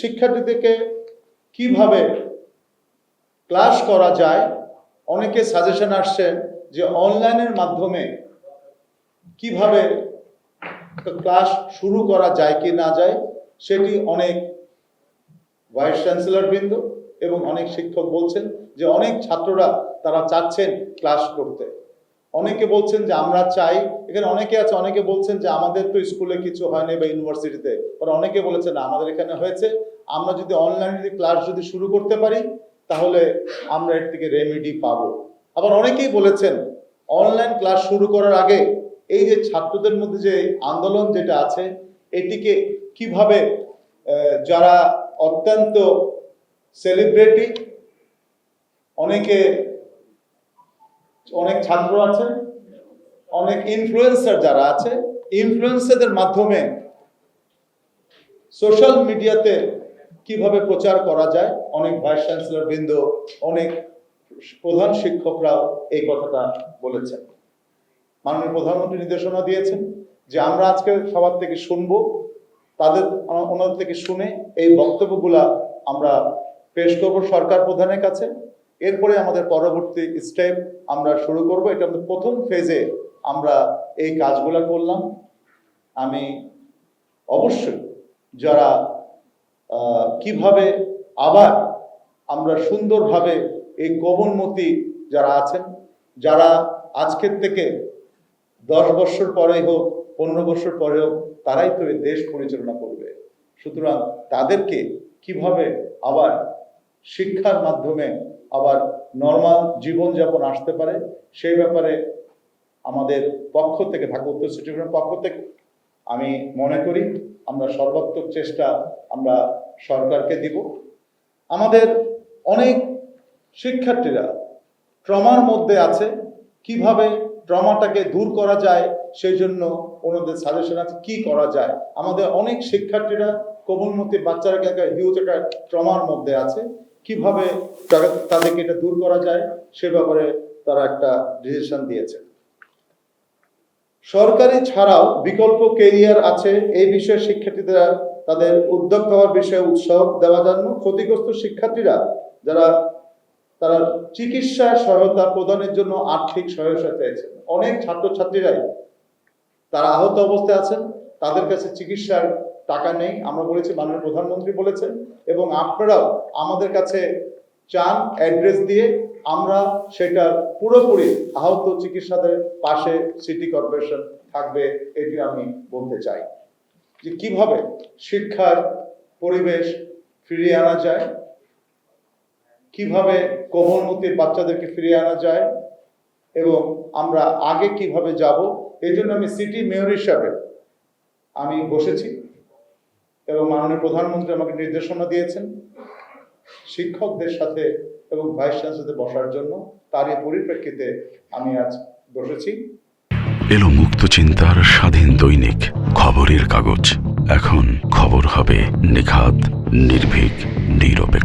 শিক্ষার্থীদেরকে কীভাবে ক্লাস করা যায়? অনেকে সাজেশন আসছেন যে অনলাইনের মাধ্যমে কীভাবে ক্লাস শুরু করা যায় কি না যায়, সেটি অনেক ভাইস চ্যান্সেলর বৃন্দ এবং অনেক শিক্ষক বলছেন যে অনেক ছাত্ররা তারা চাচ্ছেন ক্লাস করতে। অনেকে বলছেন যে আমরা চাই, এখানে অনেকে আছে, অনেকে বলছেন যে আমাদের তো স্কুলে কিছু হয়নি বা ইউনিভার্সিটিতে। ওরা অনেকে বলেছেন, না, আমাদের এখানে হয়েছে। আমরা যদি অনলাইন যদি ক্লাস যদি শুরু করতে পারি, তাহলে আমরা এর থেকে রেমেডি পাবো। আবার অনেকেই বলেছেন অনলাইন ক্লাস শুরু করার আগে এই যে ছাত্রদের মধ্যে যে আন্দোলন যেটা আছে, এটিকে কীভাবে যারা অত্যন্ত সেলিব্রিটি অনেকে অনেক ছাত্র আছে, অনেক ইনফ্লুয়েন্সার যারা আছে ইনফ্লুয়েন্সারদের মাধ্যমে সোশ্যাল মিডিয়াতে কীভাবে প্রচার করা যায়, অনেক ভাইস চ্যান্সেলর বৃন্দ, অনেক প্রধান শিক্ষকরাও এই কথাটা বলেছেন। মাননীয় প্রধানমন্ত্রী নির্দেশনা দিয়েছেন যে আমরা আজকে সবার থেকে শুনব, তাদের ওনাদের থেকে শুনে এই বক্তব্যগুলা আমরা পেশ করব সরকার প্রধানের কাছে। এরপরে আমাদের পরবর্তী স্টেপ আমরা শুরু করব। এটা আমাদের প্রথম ফেজে আমরা এই কাজগুলা করলাম। আমি অবশ্যই যারা কীভাবে আবার আমরা সুন্দরভাবে এই কোমলমতি যারা আছেন, যারা আজকের থেকে দশ বছর পরে হোক, পনেরো বছর পরে হোক, তারাই তো দেশ পরিচালনা করবে। সুতরাং তাদেরকে কীভাবে আবার শিক্ষার মাধ্যমে আবার নর্মাল জীবনযাপন আসতে পারে, সেই ব্যাপারে আমাদের পক্ষ থেকে ঢাকা উত্তর সিটি পক্ষ থেকে আমি মনে করি আমরা সর্বাত্মক চেষ্টা আমরা সরকারকে দিব। আমাদের অনেক শিক্ষার্থীরা ট্রমার মধ্যে আছে, কীভাবে ট্রমাটাকে দূর করা যায়, সেই জন্য ওনাদের সাজেশন আছে কি করা যায়। আমাদের অনেক শিক্ষার্থীরা কোমলমতি বাচ্চারা হিউজ একটা ট্রমার মধ্যে আছে। কীভাবে তাদেরকে এটা দূর করা যায়, সে ব্যাপারে তারা একটা ডিসিশন দিয়েছে। সরকারি ছাড়াও বিকল্প কেরিয়ার আছে, এই বিষয়ে শিক্ষার্থীরা তাদের উদ্যোগ হওয়ার বিষয়ে উৎসাহ দেওয়ার জন্য ক্ষতিগ্রস্ত শিক্ষার্থীরা যারা, তারা চিকিৎসা সহায়তা প্রদানের জন্য আর্থিক সহায়তা চাইছেন। অনেক ছাত্রছাত্রীরাই তারা আহত অবস্থায় আছেন, তাদের কাছে চিকিৎসার টাকা নেই। আমরা বলেছি, মাননীয় প্রধানমন্ত্রী বলেছেন এবং আপনারাও আমাদের কাছে চান অ্যাড্রেস দিয়ে আমরা সেটার পুরোপুরি আহত চিকিৎসাদের পাশে সিটি কর্পোরেশন থাকবে এটি আমি বলতে চাই যে কীভাবে শিক্ষার পরিবেশ ফিরিয়ে আনা যায়, কীভাবে কোমলমতির বাচ্চাদেরকে ফিরিয়ে আনা যায় এবং আমরা আগে কীভাবে যাব, এই জন্য আমি সিটি মেয়র হিসাবে আমি বসেছি। এবং মাননীয় প্রধানমন্ত্রী আমাকে নির্দেশনা দিয়েছেন শিক্ষকদের সাথে এবং ভাইস চ্যান্সেলর বসার জন্য। তারই পরিপ্রেক্ষিতে আমি আজ বসেছি। এলো মুক্ত চিন্তার স্বাধীন দৈনিক খবরের কাগজ। এখন খবর হবে নিখাত, নির্ভীক নিরপেক্ষ